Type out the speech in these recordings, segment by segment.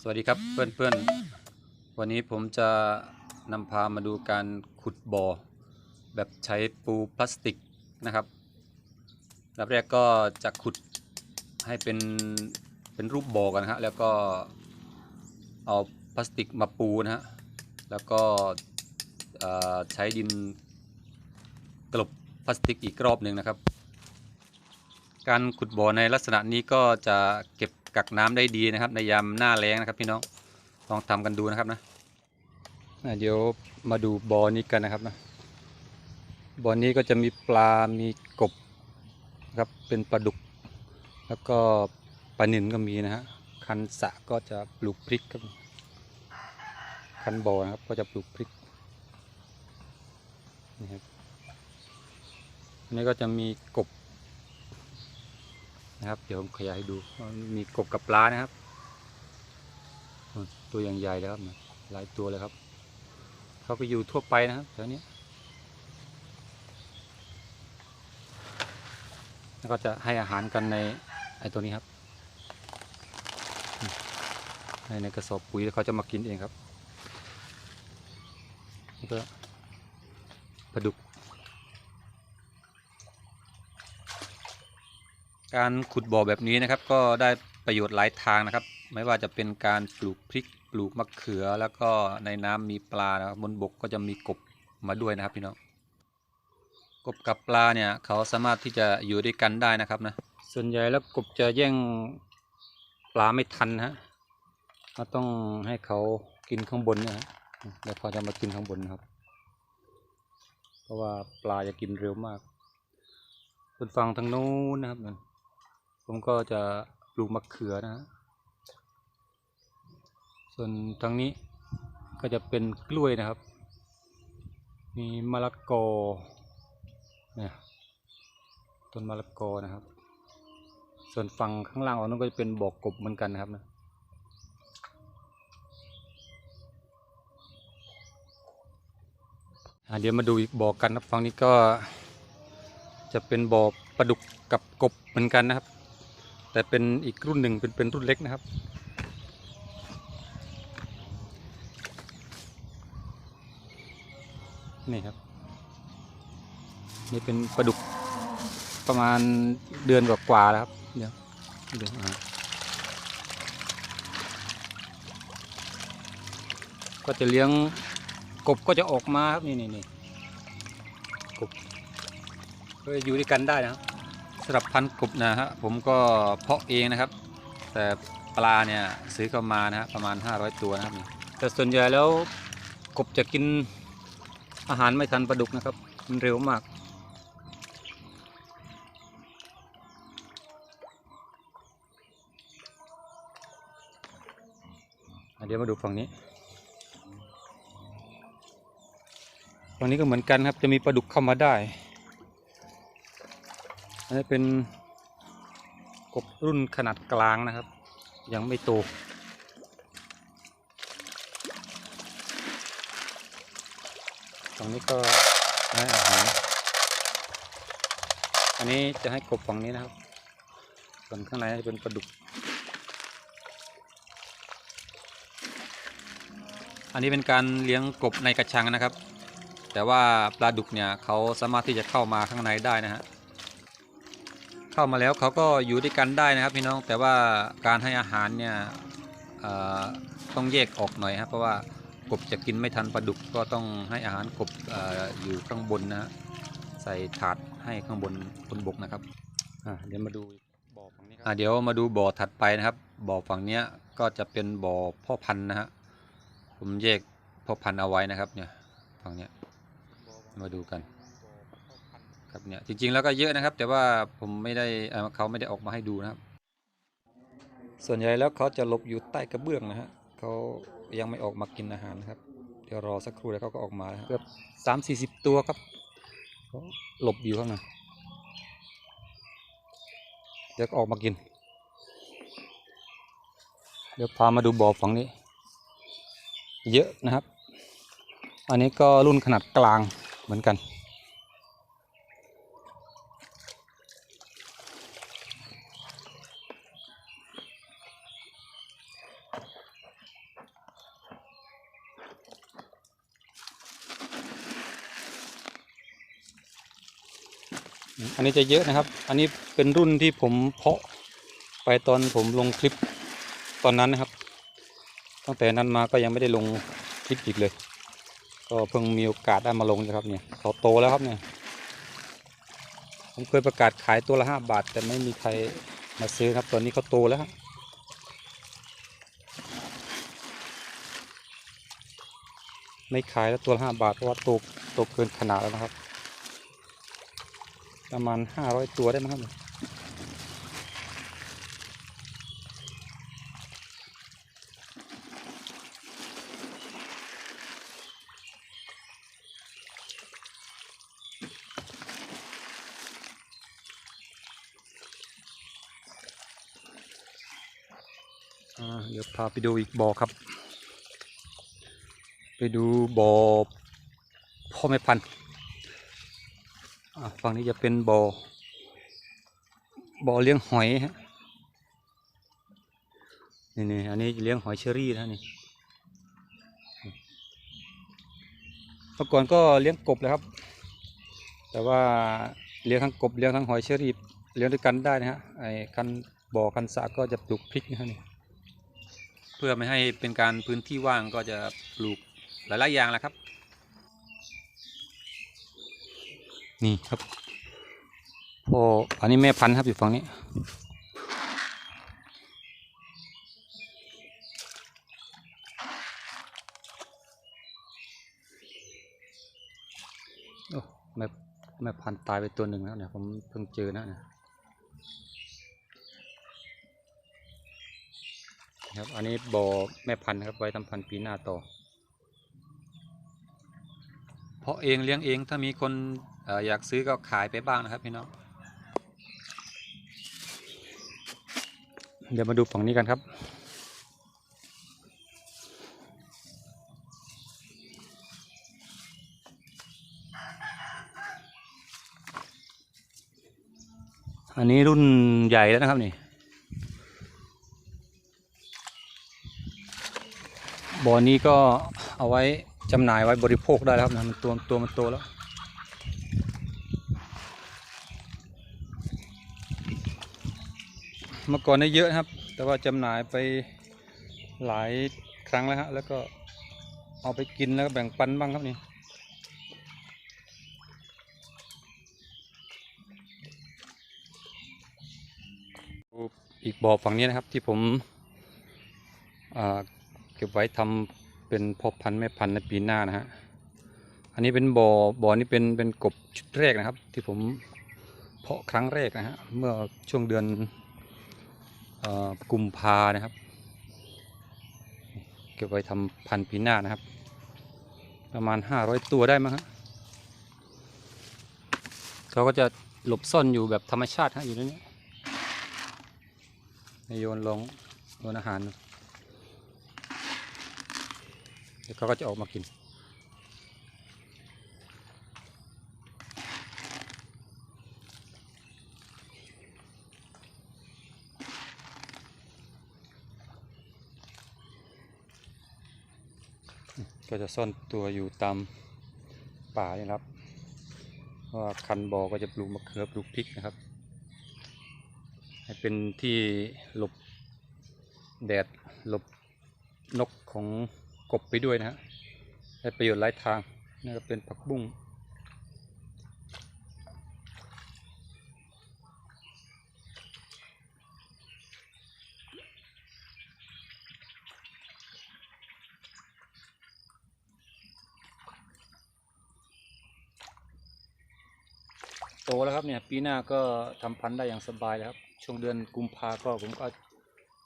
สวัสดีครับเพื่อนๆ วันนี้ผมจะนำพามาดูการขุดบ่อ แบบใช้ปูพลาสติกนะครับดับแรกก็จะขุดให้เป็นเป็นรูปบ่อกันฮะแล้วก็เอาพลาสติกมาปูนะฮะแล้วก็ใช้ดินกลบพลาสติกอีกรอบหนึ่งนะครับ การขุดบ่อในลักษณะนี้ก็จะเก็บ กักน้ำได้ดีนะครับ ในยามหน้าแล้งนะครับพี่น้องลองทำกันดูนะครับนะเดี๋ยวมาดูบ่อนี้กันนะครับนะบ่อนี้ก็จะมีปลา มีกบครับเป็นปลาดุก แล้วก็ปลาหนิลก็มีนะฮะ คันสะก็จะปลูกพริกครับ คันบ่อนะครับก็จะปลูกพริกนี่ครับอันนี้ก็จะมีกบ นะครับ เดี๋ยวผมขยายให้ดู มีกบกับปลานะครับ ตัวอย่างใหญ่เลยครับหลายตัวเลยครับ เขาไปอยู่ทั่วไปนะครับแถวนี้แล้วก็จะให้อาหารกันในไอตัวนี้ครับ ในในกระสอบปุ๋ยแล้วเขาจะมากินเองครับนี่ก็ปลาดุก การขุดบ่อแบบนี้นะครับก็ได้ประโยชน์หลายทางนะครับ ไม่ว่าจะเป็นการปลูกพริกปลูกมะเขือแล้วก็ในน้ำมีปลานะครับบนบกก็จะมีกบมาด้วยนะครับพี่น้องกบกับปลาเนี่ยเขาสามารถที่จะอยู่ด้วยกันได้นะครับนะส่วนใหญ่แล้วกบจะแย่งปลาไม่ทันฮะเราต้องให้เขากินข้างบนนี่ยฮะแล้วเขาจะมากินข้างบนนะครับ เพราะว่าปลาจะกินเร็วมากบนฝั่งทางนู้นนะครับนั่น ผมก็จะปลูกมะเขือนะฮะส่วนทางนี้ก็จะเป็นกล้วยนะครับ มีมะละกอเนี่ยต้นมะละกอนะครับ ส่วนฝั่งข้างล่างของนั้นก็จะเป็นบ่อกกบเหมือนกันนะครับนะเดี๋ยวมาดูอีกบ่อกันนะฝั่งนี้ก็จะเป็นบ่อปลาดุกกับกบเหมือนกันนะครับ แต่เป็นอีกรุ่นหนึ่งเป็นเป็นรุ่นเล็กนะครับ นี่ครับ นี่เป็นปลาดุกประมาณเดือนกว่าๆแล้วครับเดี๋ยวเดี๋ยวก็จะเลี้ยงกบก็จะออกมาครับนี่นี่นี่กบก็อยู่ด้วยกันได้นะครับ สำหรับพันกบนะฮะผมก็เพาะเองนะครับ แต่ปลาเนี่ยซื้อเข้ามานะฮะประมาณ 500 ตัวนะครับแต่ส่วนใหญ่แล้วกบจะกินอาหารไม่ทันปลาดุกนะครับ มันเร็วมาก เดี๋ยวมาดูฝั่งนี้ ฝั่งนี้ก็เหมือนกันครับจะมีปลาดุกเข้ามาได้ อันนี้เป็นกบรุ่นขนาดกลางนะครับ ยังไม่โตตรงนี้ก็ให้อาหารอันนี้จะให้กบฝั่งนี้นะครับส่วนข้างในจะเป็นปลาดุก อันนี้เป็นการเลี้ยงกบในกระชังนะครับ แต่ว่าปลาดุกเนี่ยเขาสามารถที่จะเข้ามาข้างในได้นะฮะ เข้ามาแล้วเขาก็อยู่ด้วยกันได้นะครับพี่น้องแต่ว่าการให้อาหารเนี่ยต้องแยกออกหน่อยครับเพราะว่ากบจะกินไม่ทันปลาดุกก็ต้องให้อาหารกบอออยู่ข้างบนนะใส่ถาดให้ข้างบนบนบกนะครับเดี๋ยวมาดูบ่อฝั่งนี้ครับเดี๋ยวมาดูบ่อถัดไปนะครับบ่อฝั่งเนี้ยก็จะเป็นบ่อพ่อพันธุ์นะฮะผมแยกพ่อพันธุ์เอาไว้นะครับเนี่ยฝั่งเนี้ยมาดูกัน ครับเนี่ยจริงๆแล้วก็เยอะนะครับ แต่ว่าผมไม่ได้เเขาไม่ได้ออกมาให้ดูนะครับ ส่วนใหญ่แล้วเขาจะหลบอยู่ใต้กระเบื้องนะฮะเขายังไม่ออกมากินอาหารนะครับ เดี๋ยวรอสักครู่แล้วเขาก็ออกมาเกือบสามสี่สิบตัวครับเขาหลบอยู่ข้างในเดี๋ยวออกมากิน เดี๋ยวพามาดูบ่อฝั่งนี้ เยอะนะครับ อันนี้ก็รุ่นขนาดกลางเหมือนกัน อั นนี้จะเยอะนะครับ อันนี้เป็นรุ่นที่ผมเพาะไปตอนผมลงคลิปตอนนั้นนะครับ ตั้งแต่นั้นมาก็ยังไม่ได้ลงคลิปอีกเลย ก็เพิ่งมีโอกาสได้มาลงนะครับเนี่ยเขาโตแล้วครับเนี่ยผมเคยประกาศขายตัวละห้าบาท แต่ไม่มีใครมาซื้อครับ ตอนนี้เขาโตแล้วครับไม่ขายแล้วตัวละห้าบาทเพราะว่าโตโตเกินขนาดแล้วนะครับ ประมาณห้าร้อยตัวได้มั้งครับเดี๋ยวพาไปดูอีกบ่อครับ ไปดูบ่อพ่อแม่พันธุ์ ฝั่งนี้จะเป็นบ่อบ่อเลี้ยงหอยฮะนี่นี่อันนี้เลี้ยงหอยเชอรี่นะนี่เมื่อก่อนก็เลี้ยงกบเลยครับ แต่ว่าเลี้ยงทั้งกบเลี้ยงทั้งหอยเชอรี่เลี้ยงด้วยกันได้นะฮะไอ้คันบ่อคันสะก็จะปลูกพริกนะฮะนี่เพื่อไม่ให้เป็นการพื้นที่ว่างก็จะปลูกหลายๆอย่างแหละครับ นี่ครับพออันนี้แม่พันธุ์ครับอยู่ฝั่งนี้ โอ้แม่แม่พันธุ์ตายไปตัวหนึ่งแล้วเนี่ยผมเพิ่งเจอนะเนี่ยครับอันนี้บ่อแม่พันธุ์ครับไว้ทำพันธุ์ปีหน้าต่อ เพราะเองเลี้ยงเองถ้ามีคน อยากซื้อก็ขายไปบ้างนะครับพี่น้อง เดี๋ยวมาดูฝั่งนี้กันครับ อันนี้รุ่นใหญ่แล้วนะครับนี่บ่อนี้ก็เอาไว้จำหน่ายไว้บริโภคได้แล้วครับนะมันตัวตัวมันโตแล้ว เมื่อก่อนได้เยอะนะครับ แต่ว่าจำหน่ายไปหลายครั้งแล้วฮะแล้วก็เอาไปกินแล้วก็แบ่งปันบ้างครับนี่อีกบ่อฝั่งนี้นะครับที่ผมเก็บไว้ทำเป็นพ่อพันธุ์แม่พันธุ์ในปีหน้านะฮะอันนี้เป็นบ่อบ่อนี้เป็นเป็นกบชุดแรกนะครับ ที่ผมเพาะครั้งแรกนะฮะเมื่อช่วงเดือน กุมภานะครับ เก็บไว้ทำพันธุ์ปีหน้านะครับ ประมาณ 500 ตัวได้มั้งฮะเขาก็จะหลบซ่อนอยู่แบบธรรมชาติฮะอยู่ในนี้ให้โยนลงโยนอาหารเดี๋ยวเขาก็จะออกมากิน ก็จะซ่อนตัวอยู่ตามป่านี่ครับเพราะว่าคันบอก็จะปลูกมะเขือปลูกพริกนะครับ ให้เป็นที่หลบแดดหลบนกของกบไปด้วยนะฮะได้ประโยชน์หลายทางนี่ก็เป็นผักบุ้ง โตแล้วครับเนี่ยปีหน้าก็ทำพันธุ์ได้อย่างสบายแล้วครับ ช่วงเดือนกุมภาก็ผมก็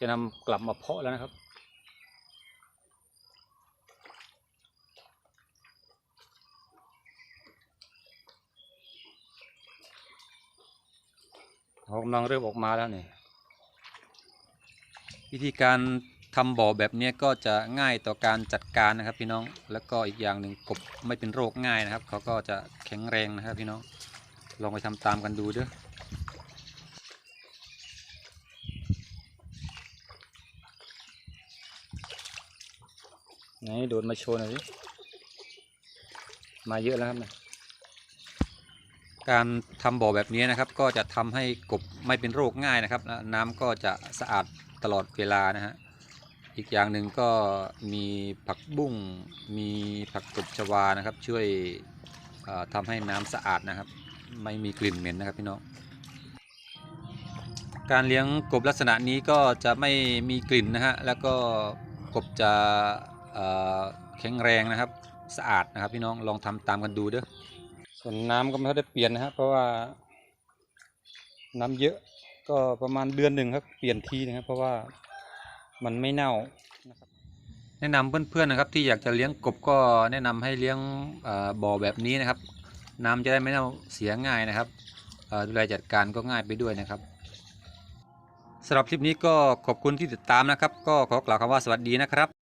จะนำกลับมาเพาะแล้วนะครับ เขากำลังเริ่มออกมาแล้วเนี่ยวิธีการทำบ่อแบบนี้ก็จะง่ายต่อการจัดการนะครับพี่น้อง แล้วก็อีกอย่างหนึ่งกบไม่เป็นโรคง่ายนะครับ เขาก็จะแข็งแรงนะครับพี่น้อง ลองไปทำตามกันดูเด้อไหนโดดมาโชว์หน่อยสิมาเยอะแล้วครับนะการทำบ่อแบบนี้นะครับ ก็จะทำให้กบไม่เป็นโรคง่ายนะครับ น้ำก็จะสะอาดตลอดเวลานะฮะอีกอย่างหนึ่งก็มีผักบุ้งมีผักตบชวานะครับ ช่วยเอ่อทำให้น้ำสะอาดนะครับ ไม่มีกลิ่นเหม็นนะครับพี่น้อง การเลี้ยงกบลักษณะนี้ก็จะไม่มีกลิ่นนะฮะ แล้วก็กบจะเอ่อแข็งแรงนะครับ สะอาดนะครับพี่น้อง ลองทำตามกันดูเด้อ ส่วนน้ำก็ไม่ได้เปลี่ยนนะฮะ เพราะว่าน้ำเยอะก็ประมาณเดือนหนึ่งครับ เปลี่ยนทีนะครับ เพราะว่ามันไม่เน่านะครับแนะนำเพื่อนๆนะครับที่อยากจะเลี้ยงกบก็แนะนำให้เลี้ยงเอ่อบ่อแบบนี้นะครับ น้ำจะได้ไม่เน่าเสียง่ายนะครับดูแลจัดการก็ง่ายไปด้วยนะครับสำหรับคลิปนี้ก็ขอบคุณที่ติดตามนะครับ ก็ขอกล่าวคำว่าสวัสดีนะครับ